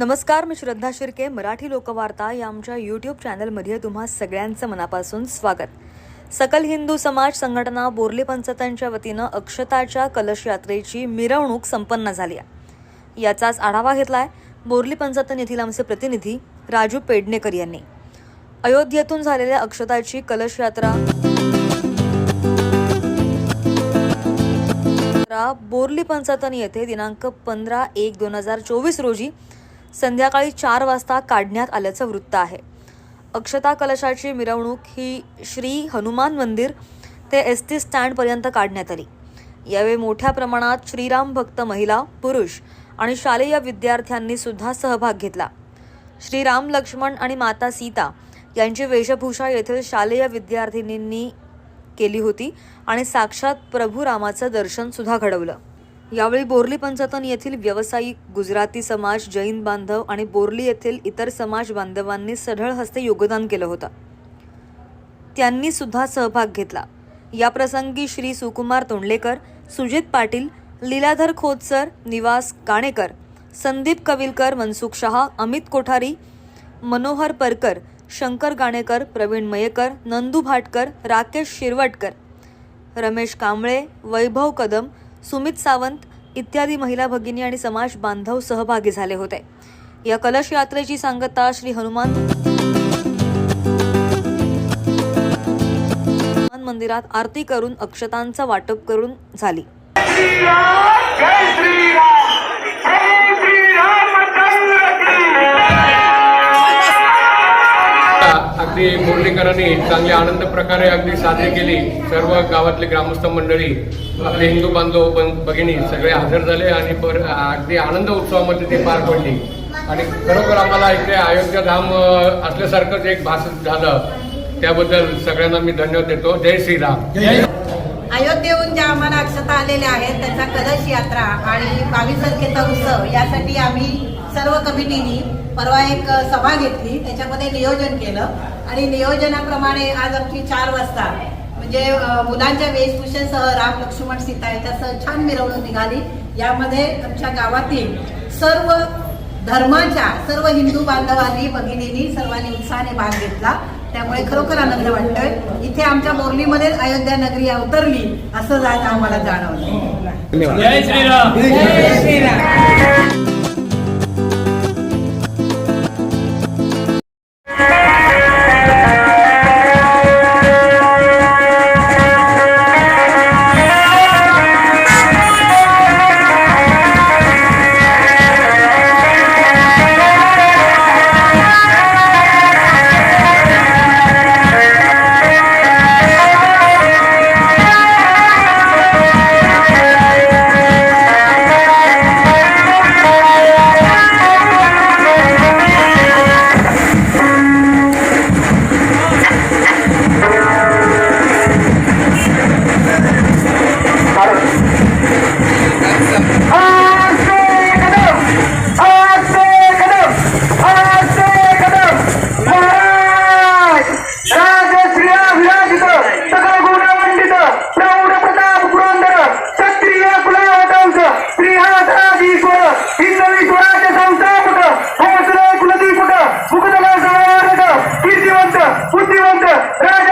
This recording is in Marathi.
नमस्कार मी श्रद्धा शिर्के मराठी लोकवार्ता या आमच्या यूट्यूब चॅनलमध्ये तुम्हा सगळ्यांचं मनापासून स्वागत. सकल हिंदू समाज संघटना बोर्ली पंचतांच्या वतीनं अक्षताच्या कलश यात्रेची मिरवणूक संपन्न झाली आहे. याचाच आढावा घेतलाय बोर्ली पंचतन येथील आमचे प्रतिनिधी राजू पेडणेकर यांनी. अयोध्येतून झालेल्या अक्षताची कलश यात्रा बोर्ली पंचतन येथे दिनांक पंधरा एक दोन हजार चोवीस रोजी संध्याकाळी चार वाजता काढण्यात आल्याचं वृत्त आहे. अक्षता कलशाची मिरवणूक ही श्री हनुमान मंदिर ते एस टी स्टँडपर्यंत काढण्यात आली. यावेळी मोठ्या प्रमाणात श्रीराम भक्त महिला पुरुष आणि शालेय विद्यार्थ्यांनी सुद्धा सहभाग घेतला. श्रीराम लक्ष्मण आणि माता सीता यांची वेशभूषा येथील शालेय विद्यार्थिनींनी केली होती आणि साक्षात प्रभू रामाचं दर्शन सुद्धा घडवलं. यावेळी बोर्ली पंचतन येथील व्यावसायिक गुजराती समाज जैन बांधव आणि बोर्ली येथील इतर समाज बांधवांनी सढळ हस्ते योगदान केलं होतं. त्यांनी सुद्धा सहभाग घेतला. या प्रसंगी श्री सुकुमार तोंडलेकर सुजित पाटील लीलाधर खोतसर निवास काणेकर संदीप कविलकर मनसुख शहा अमित कोठारी मनोहर परकर शंकर गाणेकर प्रवीण मयेकर नंदू भाटकर राकेश शिरवटकर रमेश कांबळे वैभव कदम सुमित सावंत इत्यादी महिला भगिनी आणि समाज बांधव सहभागी झाले होते. या कलश यात्रेची सांगता श्री हनुमान मंदिरात आरती करून अक्षतांचं वाटप करून झाली. अगदी मुरलीकरांनी चांगल्या आनंद प्रकारे अगदी साजरी केली. सर्व गावातले ग्रामस्थ मंडळी आपले हिंदू बांधव भगिनी सगळे हजर झाले आणि पर अगदी आनंद उत्सवामध्ये ते पार पडली. आणि खरोखर आम्हाला इकडे अयोध्या धाम असल्यासारखंच एक भाषण झालं. त्याबद्दल सगळ्यांना मी धन्यवाद देतो. जय श्रीराम. अयोध्येहून ज्या आम्हाला अक्षता आलेल्या आहेत त्याचा कलश यात्रा आणि बावीस तारखेचा उत्सव यासाठी आम्ही सर्व कमिटीनी परवा एक सभा घेतली. त्याच्यामध्ये नियोजन केलं. आणि नियोजनाप्रमाणे आज आमची चार वाजता म्हणजे मुलांच्या वेशभूषेसह राम लक्ष्मण सीता याच्यासह छान मिरवणूक निघाली. यामध्ये आमच्या गावातील सर्व धर्माच्या सर्व हिंदू बांधवांनी भगिनींनी सर्वांनी उत्साहाने भाग घेतला. त्यामुळे खरोखर आनंद वाटतोय. इथे आमच्या बोर्लीमध्ये अयोध्या नगरी अवतरली असं जाणं आम्हाला जाणवलं. Hey!